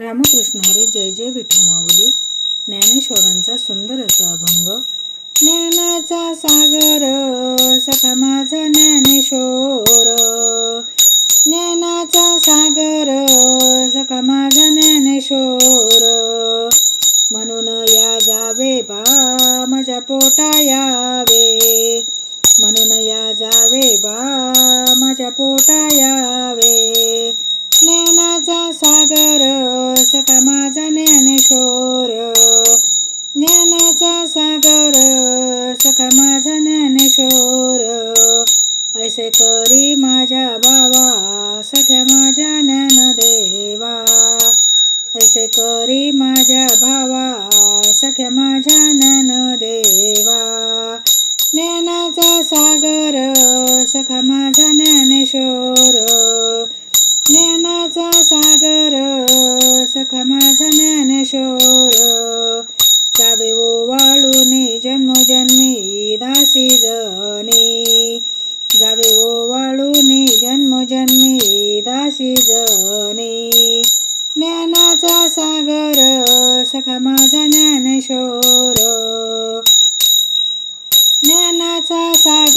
रामकृष्ण हरी जय जय विठू माऊली ज्ञानेश्वरांचा सुंदर असा अभंग ज्ञानाचा सागर सखा माझा ज्ञानेश्वर. ज्ञानाचा सागर सखा माझा ज्ञानेश्वर. म्हणून या जावे बा माझ्या पोटा यावे. म्हणून या जावे बा माझ्या पोटा यावे. ज्ञानाचा सागर सखा माझा ज्ञानेश्वर. ज्ञानाचा सागर. सखा माझा ज्ञानेश्वर. ऐसे करी माझ्या बाबा सख्या माझ्या ज्ञानदेवा. ऐसे करी माझ्या भावा सख्या माझ्या ज्ञानदेवा. ज्ञानाचा सागर सखा माझा ज्ञान ज्ञानाचा सागर सखा माझा ज्ञानेश्वर जावे ओ वाळूने जन्मजन्मी दासी जनी. जावे ओ वाळूने जन्मजन्मी दासी जनी. ज्ञानाचा सागर सखा माझा ज्ञानेश्वर ज्ञानाचा सागर